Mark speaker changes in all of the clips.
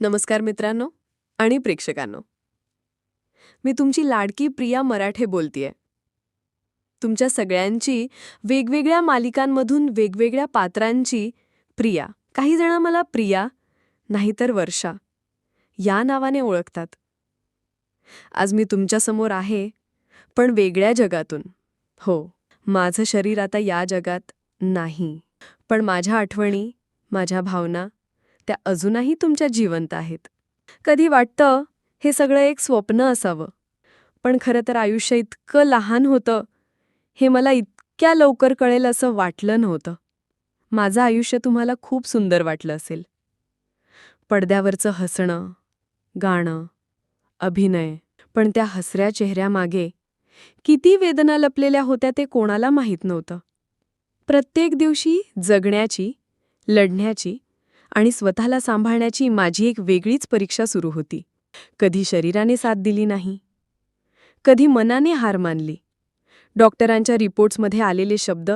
Speaker 1: नमस्कार मित्रांनो आणि प्रेक्षकांनो. मी तुमची लाडकी प्रिया मराठे बोलतीये. तुमच्या सगळ्यांची वेगवेगळ्या मालिकांमधून वेगवेगळ्या पात्रांची प्रिया काही जण मला प्रिया नाहीतर वर्षा या नावाने ओळखतात. आज मी तुमच्यासमोर आहे पण वेगळ्या जगातून. हो माझं शरीर आता या जगात नाही. पण माझ्या आठवणी माझ्या भावना त्या अजूनही तुमच्या जिवंत आहेत. कधी वाटतं हे सगळं एक स्वप्न असावं? पण खरं तर आयुष्य इतकं लहान होतं हे मला इतक्या लवकर कळेल असं वाटलं नव्हतं. माझं आयुष्य तुम्हाला खूप सुंदर वाटलं असेल. पडद्यावरचं हसणं गाणं अभिनय पण त्या हसऱ्या चेहऱ्यामागे किती वेदना लपलेल्या होत्या ते कोणाला माहीत नव्हतं. प्रत्येक दिवशी जगण्याची लढण्याची आणि स्वतःला सांभाळण्याची माझी एक वेगळीच परीक्षा सुरू होती. कधी शरीराने साथ दिली नाही. कधी मनाने हार मानली. डॉक्टरांच्या रिपोर्ट्समध्ये आलेले शब्द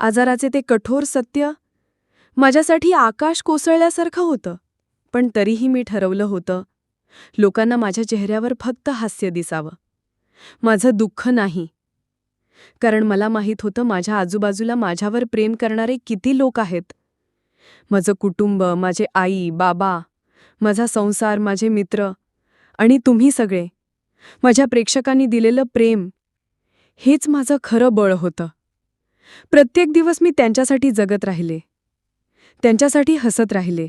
Speaker 1: आजाराचे ते कठोर सत्य माझ्यासाठी आकाश कोसळल्यासारखं होतं. पण तरीही मी ठरवलं होतं लोकांना माझ्या चेहऱ्यावर फक्त हास्य दिसावं. माझं दुःख नाही. कारण मला माहीत होतं माझ्या आजूबाजूला माझ्यावर प्रेम करणारे किती लोक आहेत. माझं कुटुंब माझे आई बाबा माझा संसार माझे मित्र आणि तुम्ही सगळे माझ्या प्रेक्षकांनी दिलेलं प्रेम हेच माझं खरं बळ होतं. प्रत्येक दिवस मी त्यांच्यासाठी जगत राहिले त्यांच्यासाठी हसत राहिले.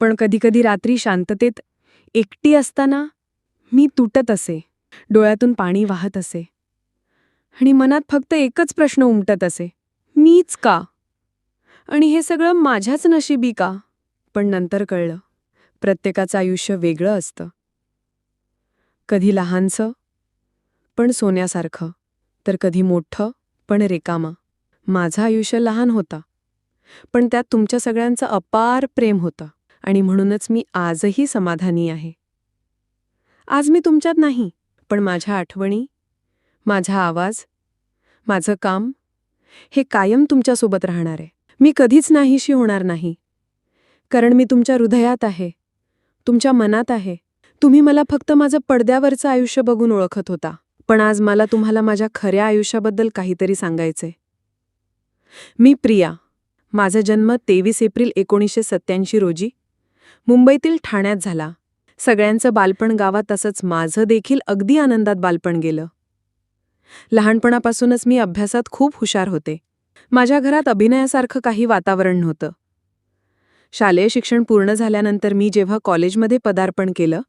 Speaker 1: पण कधीकधी रात्री शांततेत एकटी असताना मी तुटत असे डोळ्यातून पाणी वाहत असे आणि मनात फक्त एकच प्रश्न उमटत असे मीच का? आणि हे सगळं माझ्याच नशिबी का? पण नंतर कळलं. प्रत्येकाचं आयुष्य वेगळं असतं. कधी लहानसं पण सोन्यासारखं. तर कधी मोठं पण रेकामा. माझं आयुष्य लहान होता. पण त्यात तुमच्या सगळ्यांचं अपार प्रेम होतं. आणि म्हणूनच मी आजही समाधानी आहे. आज मी तुमच्यात नाही पण माझ्या आठवणी माझा आवाज माझं काम हे कायम तुमच्यासोबत राहणार. आहे मी कधीच नाहीशी होणार नाही. कारण मी तुमच्या हृदयात आहे. तुमच्या मनात आहे. तुम्ही मला फक्त माझं पडद्यावरचं आयुष्य बघून ओळखत होता. पण आज मला तुम्हाला माझ्या खऱ्या आयुष्याबद्दल काहीतरी सांगायचंय. मी प्रिया. माझा जन्म तेवीस एप्रिल एकोणीसशे सत्याऐंशी रोजी मुंबईतील ठाण्यात झाला. सगळ्यांचं बालपण गावात तसंच माझं देखील अगदी आनंदात बालपण गेलं. लहानपणापासूनच मी अभ्यासात खूप हुशार होते. माझ्या घरात अभिनयासारखं काही वातावरण नव्हतं. शालेय शिक्षण पूर्ण झाल्यानंतर मी जेव्हा कॉलेजमध्ये पदार्पण केलं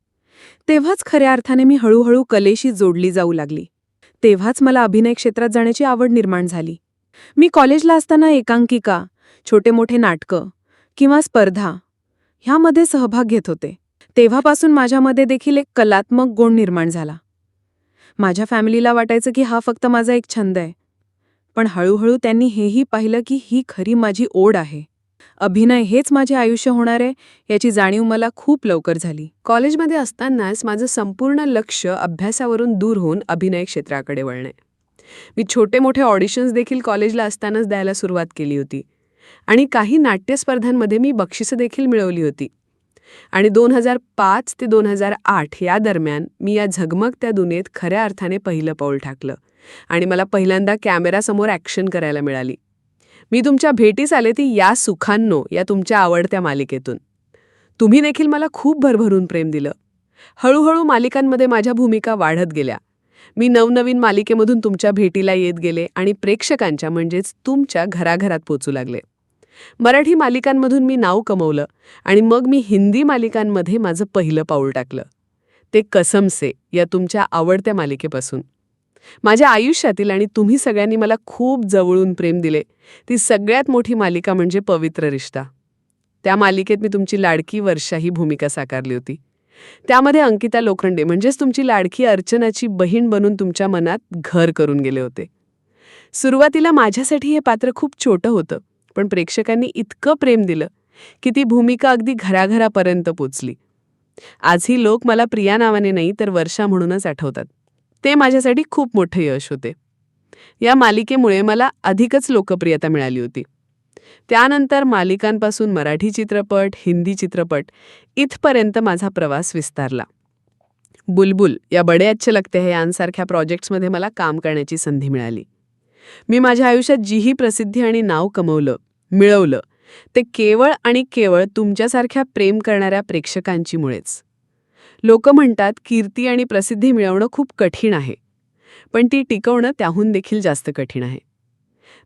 Speaker 1: तेव्हाच खऱ्या अर्थाने मी हळूहळू कलेशी जोडली जाऊ लागली. तेव्हाच मला अभिनय क्षेत्रात जाण्याची आवड निर्माण झाली. मी कॉलेजला असताना एकांकिका छोटे मोठे नाटकं किंवा स्पर्धा ह्यामध्ये सहभाग घेत होते. तेव्हापासून माझ्यामध्ये देखील एक कलात्मक गुण निर्माण झाला. माझ्या फॅमिलीला वाटायचं की हा फक्त माझा एक छंद आहे. पण हळूहळू त्यांनी हेही पाहिलं की ही खरी माझी ओढ आहे. अभिनय हेच माझे आयुष्य होणार आहे याची जाणीव मला खूप लवकर झाली. कॉलेजमध्ये असतानाच माझं संपूर्ण लक्ष अभ्यासावरून दूर होऊन अभिनय क्षेत्राकडे वळणे. मी छोटे मोठे ऑडिशन्स देखील कॉलेजला असतानाच द्यायला सुरुवात केली होती. आणि काही नाट्यस्पर्धांमध्ये मी बक्षिसं देखील मिळवली होती. आणि दोन हजार पाच ते दोन हजार आठ या दरम्यान मी या झगमग त्या दुनियेत खऱ्या अर्थाने पहिलं पाऊल टाकलं आणि मला पहिल्यांदा कॅमेरासमोर ॲक्शन करायला मिळाली. मी तुमच्या भेटीस आले ती या सुखांनो या तुमच्या आवडत्या मालिकेतून. तुम्ही देखील मला खूप भरभरून प्रेम दिलं. हळूहळू मालिकांमध्ये माझ्या भूमिका वाढत गेल्या. मी नवनवीन मालिकेमधून तुमच्या भेटीला येत गेले आणि प्रेक्षकांच्या म्हणजेच तुमच्या घराघरात पोचू लागले. मराठी मालिकांमधून मी नाव कमवलं आणि मग मी हिंदी मालिकांमध्ये माझं पहिलं पाऊल टाकलं. ते कसमसे या तुमच्या आवडत्या मालिकेपासून. माझ्या आयुष्यातील आणि तुम्ही सगळ्यांनी मला खूप जवळून प्रेम दिले. ती सगळ्यात मोठी मालिका म्हणजे पवित्र रिश्ता. त्या मालिकेत मी तुमची लाडकी वर्षा ही भूमिका साकारली होती. त्यामध्ये अंकिता लोखंडे म्हणजेच तुमची लाडकी अर्चनाची बहीण बनून तुमच्या मनात घर करून गेले होते. सुरुवातीला माझ्यासाठी हे पात्र खूप छोटं होतं पण प्रेक्षकांनी इतकं प्रेम दिलं की ती भूमिका अगदी घराघरापर्यंत पोचली. आजही लोक मला प्रिया नावाने नाही तर वर्षा म्हणूनच आठवतात. ते माझ्यासाठी खूप मोठं यश होते. या मालिकेमुळे मला अधिकच लोकप्रियता मिळाली होती.
Speaker 2: त्यानंतर मालिकांपासून मराठी चित्रपट हिंदी चित्रपट इथपर्यंत माझा प्रवास विस्तारला. बुलबुल या बडे अच्छे लगते है यांसारख्या प्रोजेक्ट्समध्ये मला काम करण्याची संधी मिळाली. मी माझ्या आयुष्यात जीही प्रसिद्धी आणि नाव कमवलं मिळवलं ते केवळ आणि केवळ तुमच्यासारख्या प्रेम करणाऱ्या प्रेक्षकांची मुळेच लोक म्हणतात कीर्ती आणि प्रसिद्धी मिळवणं खूप कठीण आहे. पण ती टिकवणं त्याहून देखील जास्त कठीण आहे.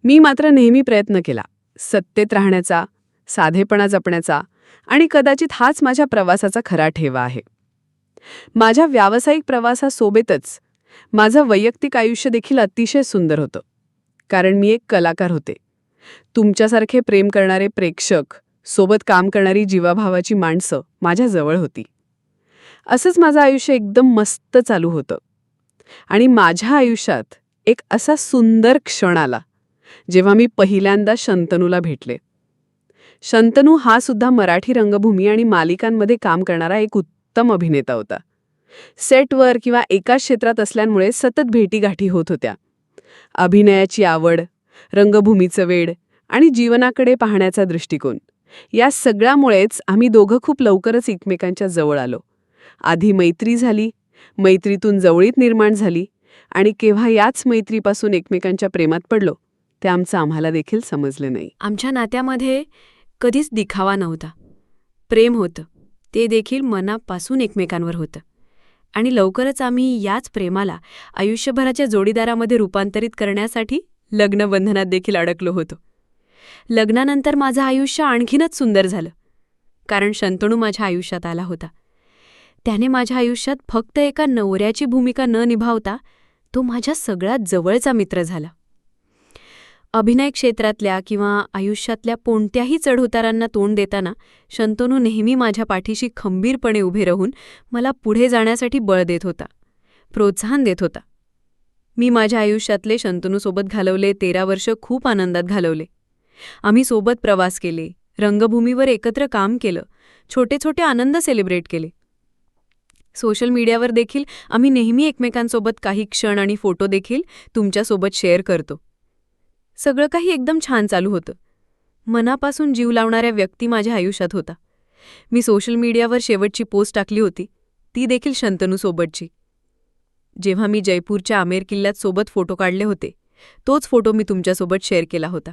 Speaker 2: मी मात्र नेहमी प्रयत्न केला. सत्तेत राहण्याचा साधेपणा जपण्याचा आणि कदाचित हाच माझ्या प्रवासाचा खरा ठेवा आहे. माझ्या व्यावसायिक प्रवासासोबतच माझं वैयक्तिक आयुष्य देखील अतिशय सुंदर होतं. कारण मी एक कलाकार होते. तुमच्यासारखे प्रेम करणारे प्रेक्षक सोबत काम करणारी जीवाभावाची माणसं माझ्याजवळ होती. असंच माझं आयुष्य एकदम मस्त चालू होतं. आणि माझ्या आयुष्यात एक असा सुंदर क्षण आला जेव्हा मी पहिल्यांदा शंतनूला भेटले. शंतनू हा सुद्धा मराठी रंगभूमी आणि मालिकांमध्ये काम करणारा एक उत्तम अभिनेता होता. सेटवर किंवा एकाच क्षेत्रात असल्यामुळे सतत भेटीगाठी होत होत्या. अभिनयाची आवड रंगभूमीचं वेड आणि जीवनाकडे पाहण्याचा दृष्टिकोन या सगळ्यामुळेच आम्ही दोघं खूप लवकरच एकमेकांच्या जवळ आलो. आधी मैत्री झाली मैत्रीतून जवळीत निर्माण झाली आणि केव्हा याच मैत्रीपासून एकमेकांच्या प्रेमात पडलो ते आमचं आम्हाला देखील समजले नाही.
Speaker 1: आमच्या नात्यामध्ये कधीच दिखावा नव्हता. प्रेम होतं ते देखील मनापासून एकमेकांवर होतं. आणि लवकरच आम्ही याच प्रेमाला आयुष्यभराच्या जोडीदारामध्ये रूपांतरित करण्यासाठी लग्नबंधनात देखील अडकलो होतो. लग्नानंतर माझं आयुष्य आणखीनच सुंदर झालं कारण शंतणू माझ्या आयुष्यात आला होता. त्याने माझ्या आयुष्यात फक्त एका नवऱ्याची भूमिका न निभावता तो माझ्या सगळ्यात जवळचा मित्र झाला. अभिनय क्षेत्रातल्या किंवा आयुष्यातल्या कोणत्याही चढउतारांना तोंड देताना शंतनू नेहमी माझ्या पाठीशी खंबीरपणे उभे राहून मला पुढे जाण्यासाठी बळ देत होता प्रोत्साहन देत होता. मी माझ्या आयुष्यातले शंतनूसोबत घालवले तेरा वर्ष खूप आनंदात घालवले. आम्ही सोबत प्रवास केले रंगभूमीवर एकत्र काम केलं छोटे छोटे आनंद सेलिब्रेट केले. सोशल मीडियावर देखील आम्ही नेहमी एकमेकांसोबत काही क्षण आणि फोटो देखील तुमच्यासोबत शेअर करतो. सगळं काही एकदम छान चालू होतं. मनापासून जीव लावणाऱ्या व्यक्ती माझ्या आयुष्यात होता. मी सोशल मीडियावर शेवटची पोस्ट टाकली होती ती देखील शंतनूसोबतची जेव्हा मी जयपूरच्या आमेर किल्ल्यात सोबत फोटो काढले होते तोच फोटो मी तुमच्यासोबत शेअर केला होता.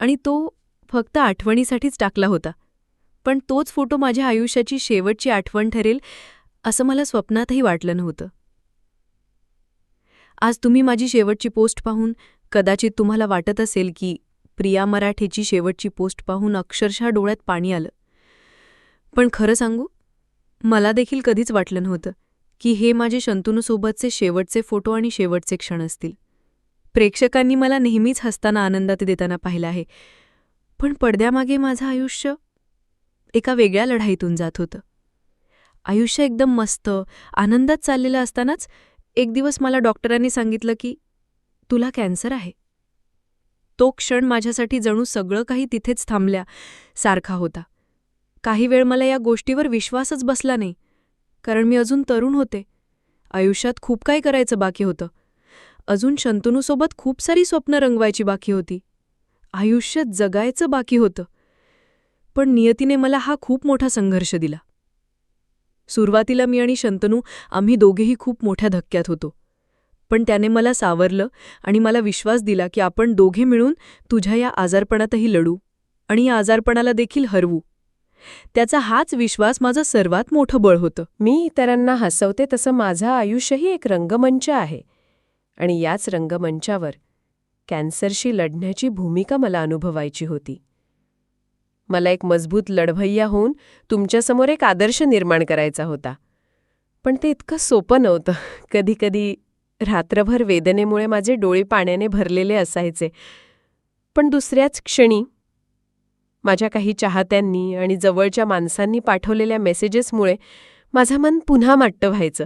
Speaker 1: आणि तो फक्त आठवणीसाठीच टाकला होता. पण तोच फोटो माझ्या आयुष्याची शेवटची आठवण ठरेल असं मला स्वप्नातही वाटलं नव्हतं. आज तुम्ही माझी शेवटची पोस्ट पाहून कदाचित तुम्हाला वाटत असेल की प्रिया मराठेची शेवटची पोस्ट पाहून अक्षरशः डोळ्यात पाणी आलं. पण खरं सांगू मला देखील कधीच वाटलं नव्हतं की हे माझे शंतनूसोबतचे शेवटचे फोटो आणि शेवटचे क्षण असतील. प्रेक्षकांनी मला नेहमीच हसताना आनंदात देताना पाहिलं आहे पण पडद्यामागे माझं आयुष्य एका वेगळ्या लढाईतून जात होतं. आयुष्य एकदम मस्त आनंदात चाललेलं असतानाच एक दिवस मला डॉक्टरांनी सांगितलं की तुला कॅन्सर आहे. तो क्षण माझ्यासाठी जणू सगळं काही तिथेच थांबल्या सारखा होता. काही वेळ मला या गोष्टीवर विश्वासच बसला नाही कारण मी अजून तरुण होते. आयुष्यात खूप काही करायचं बाकी होतं. अजून शंतनूसोबत खूप सारी स्वप्न रंगवायची बाकी होती. आयुष्य जगायचं बाकी होतं. पण नियतीने मला हा खूप मोठा संघर्ष दिला. सुरुवातीला मी आणि शंतनू आम्ही दोघेही खूप मोठ्या धक्क्यात होतो. पण त्याने मला सावरलं आणि मला विश्वास दिला की आपण दोघे मिळून तुझ्या या आजारपणातही लढू आणि या आजारपणाला देखील हरवू. त्याचा हाच विश्वास माझं सर्वात मोठं बळ होतं.
Speaker 3: मी इतरांना हसवते तसं माझं आयुष्यही एक रंगमंच आहे आणि याच रंगमंचावर कॅन्सरशी लढण्याची भूमिका मला अनुभवायची होती. मला एक मजबूत लढवय्या होऊन तुमच्यासमोर एक आदर्श निर्माण करायचा होता. पण ते इतकं सोपं नव्हतं. कधीकधी रात्रभर वेदनेमुळे माझे डोळे पाण्याने भरलेले असायचे. पण दुसऱ्याच क्षणी माझ्या काही चाहत्यांनी आणि जवळच्या माणसांनी पाठवलेल्या मेसेजेसमुळे माझं मन पुन्हा माट्ट व्हायचं.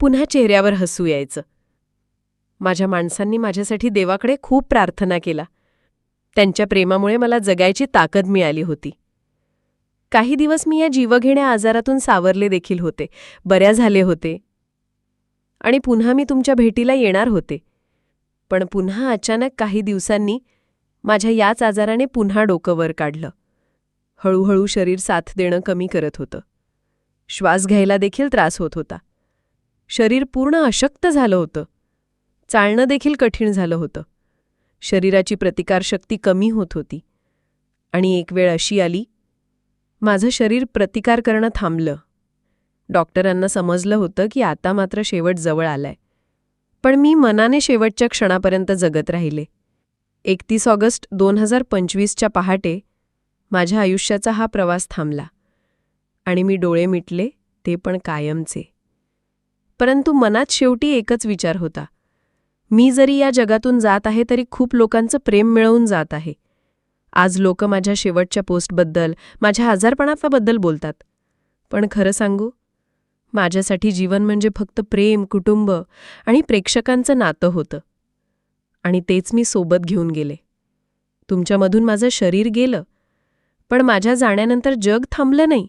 Speaker 3: पुन्हा चेहऱ्यावर हसू यायचं. माझ्या माणसांनी माझ्यासाठी देवाकडे खूप प्रार्थना केला. त्यांच्या प्रेमामुळे मला जगायची ताकद मिळाली होती. काही दिवस मी या जीवघेण्या आजारातून सावरले देखील होते. बऱ्या झाले होते. आणि पुन्हा मी तुमच्या भेटीला येणार होते. पण पुन्हा अचानक काही दिवसांनी
Speaker 4: माझ्या याच आजाराने पुन्हा डोकं वर काढलं. हळूहळू शरीर साथ देणं कमी करत होतं. श्वास घ्यायला देखील त्रास होत होता. शरीर पूर्ण अशक्त झालं होतं. चालणं देखील कठीण झालं होतं. शरीराची प्रतिकारशक्ती कमी होत होती. आणि एक वेळ अशी आली माझं शरीर प्रतिकार करणं थांबलं. डॉक्टरांना समजलं होतं की आता मात्र शेवट जवळ आलाय. पण मी मनाने शेवटच्या क्षणापर्यंत जगत राहिले. एकतीस ऑगस्ट दोन हजार पंचवीसच्या पहाटे माझ्या आयुष्याचा हा प्रवास थांबला. आणि मी डोळे मिटले ते पण कायमचे. परंतु मनात शेवटी एकच विचार होता. मी जरी या जगातून जात आहे तरी खूप लोकांचं प्रेम मिळवून जात आहे. आज लोक माझ्या शेवटच्या पोस्टबद्दल माझ्या आजारपणाबद्दल बोलतात. पण खरं सांगू माझ्यासाठी जीवन म्हणजे फक्त प्रेम कुटुंब आणि प्रेक्षकांचं नातं होतं. आणि तेच मी सोबत घेऊन गेले. तुमच्यामधून माझं शरीर गेलं पण माझ्या जाण्यानंतर जग थांबलं नाही.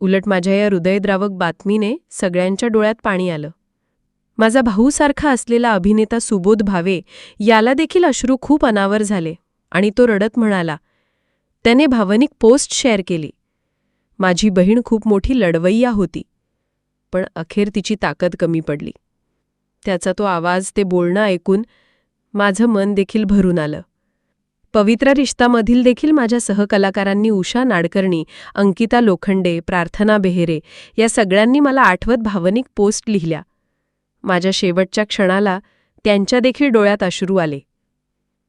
Speaker 4: उलट माझ्या या हृदयद्रावक बातमीने सगळ्यांच्या डोळ्यात पाणी आलं. माझा भाऊसारखा असलेला अभिनेता सुबोध भावे याला देखील अश्रू खूप अनावर झाले आणि तो रडत म्हणाला त्याने भावनिक पोस्ट शेअर केली. माझी बहीण खूप मोठी लढवय्या होती पण अखेर तिची ताकद कमी पडली. त्याचा तो आवाज ते बोलणं ऐकून माझं मन देखील भरून आलं. पवित्र रिश्तामधील देखील माझ्या सहकलाकारांनी उषा नाडकर्णी अंकिता लोखंडे प्रार्थना बेहेरे या सगळ्यांनी मला आठवत भावनिक पोस्ट लिहिल्या. माझ्या शेवटच्या क्षणाला त्यांच्या देखील डोळ्यात अश्रू आले.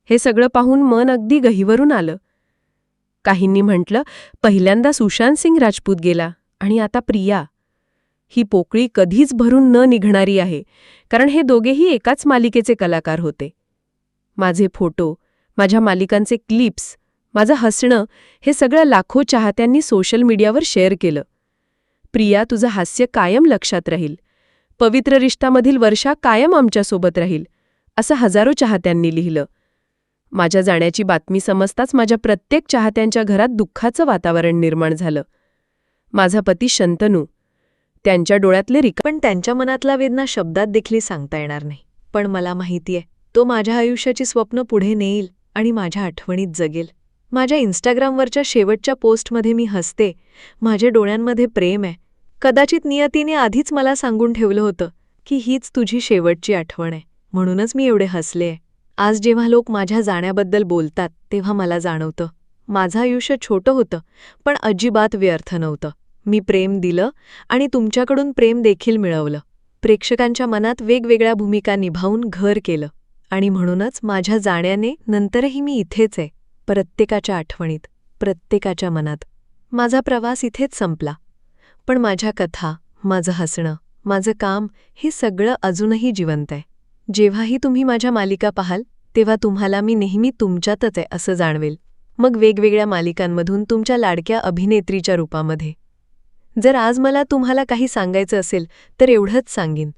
Speaker 4: हे सगळं पाहून मन अगदी गहीवरून आलं. काहींनी म्हटलं पहिल्यांदा सुशांत सिंग राजपूत गेला आणि आता प्रिया. ही पोकळी कधीच भरून न निघणारी आहे कारण हे दोघेही एकाच मालिकेचे कलाकार होते. माझे फोटो माझ्या मालिकांचे क्लिप्स माझं हसणं हे सगळं लाखो चाहत्यांनी सोशल मीडियावर शेअर केलं. प्रिया तुझं हास्य कायम लक्षात राहील. पवित्र रिश्तामधील वर्षा कायम आमच्यासोबत राहील असं हजारो चाहत्यांनी लिहिलं. माझ्या जाण्याची बातमी समजताच माझ्या प्रत्येक चाहत्यांच्या घरात दुःखाचं वातावरण निर्माण झालं. माझा पती शंतनू त्यांच्या डोळ्यातले रिक
Speaker 1: पण त्यांच्या मनातला वेदना शब्दात देखील सांगता येणार नाही. पण मला माहितीये तो माझ्या आयुष्याची स्वप्न पुढे नेईल आणि माझ्या आठवणीत जगेल. माझ्या इंस्टाग्रामवरच्या शेवटच्या पोस्टमध्ये मी हसते. माझ्या डोळ्यांमध्ये प्रेम आहे. कदाचित नियतीने आधीच मला सांगून ठेवलं होतं की हीच तुझी शेवटची आठवण आहे म्हणूनच मी एवढे हसले आज जेव्हा लोक माझ्या जाण्याबद्दल बोलतात तेव्हा मला जाणवतं माझं आयुष्य छोटं होतं पण अजिबात व्यर्थ नव्हतं. मी प्रेम दिलं आणि तुमच्याकडून प्रेम देखील मिळवलं. प्रेक्षकांच्या मनात वेगवेगळ्या भूमिका निभावून घर केलं. आणि म्हणूनच माझ्या जाण्याने नंतरही मी इथेच आहे प्रत्येकाच्या आठवणीत प्रत्येकाच्या मनात. माझा प्रवास इथेच संपला. पण माझ्या कथा माझं हसणं माझं काम हे सगळं अजूनही जिवंत आहे. जेव्हाही तुम्ही माझ्या मालिका पाहाल तेव्हा तुम्हाला मी नेहमी तुमच्यातच आहे असं जाणवेल. मग वेगवेगळ्या मालिकांमधून तुमच्या लाडक्या अभिनेत्रीच्या रूपामध्ये. जर आज मला तुम्हाला काही सांगायचं असेल तर एवढंच सांगीन.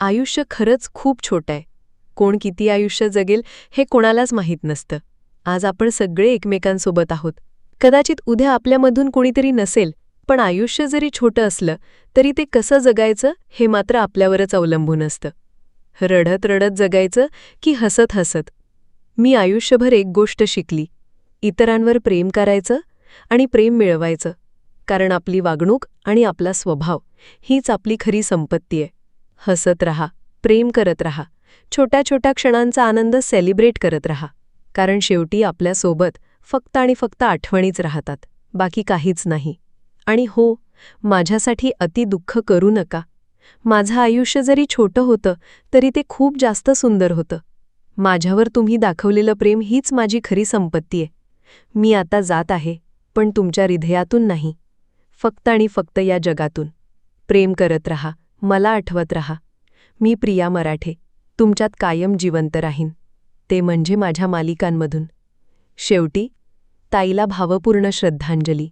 Speaker 1: आयुष्य खरंच खूप छोटं आहे. कोण किती आयुष्य जगेल हे कोणालाच माहीत नसतं. आज आपण सगळे एकमेकांसोबत आहोत. कदाचित उद्या आपल्यामधून कोणीतरी नसेल पण आयुष्य जरी छोटं असलं तरी ते कसं जगायचं हे मात्र आपल्यावरच अवलंबून असतं. रडत रडत जगायचं की हसत हसत. मी आयुष्यभर एक गोष्ट शिकली. इतरांवर प्रेम करायचं आणि प्रेम मिळवायचं. कारण आपली वागणूक आणि आपला स्वभाव हीच आपली खरी संपत्ती आहे. हसत रहा प्रेम करत रहा. छोट्या छोट्या क्षणांचा आनंद सेलिब्रेट करत रहा. कारण शेवटी आपल्यासोबत फक्त आणि फक्त आठवणीच राहतात. बाकी काहीच नाही. आणि हो माझ्यासाठी अति दुःख करू नका. माझं आयुष्य जरी छोटं होतं तरी ते खूप जास्त सुंदर होतं. माझ्यावर तुम्ही दाखवलेलं प्रेम हीच माझी खरी संपत्ती आहे. मी आता जात आहे पण तुमच्या हृदयातून नाही. फक्त आणि फक्त या जगातून. प्रेम करत रहा मला आठवत रहा. मी प्रिया मराठे तुमच्यात कायम जिवंत राहीन. ते म्हणजे माझ्या मालिकांमधून. शेवटी ताईला भावपूर्ण श्रद्धांजली.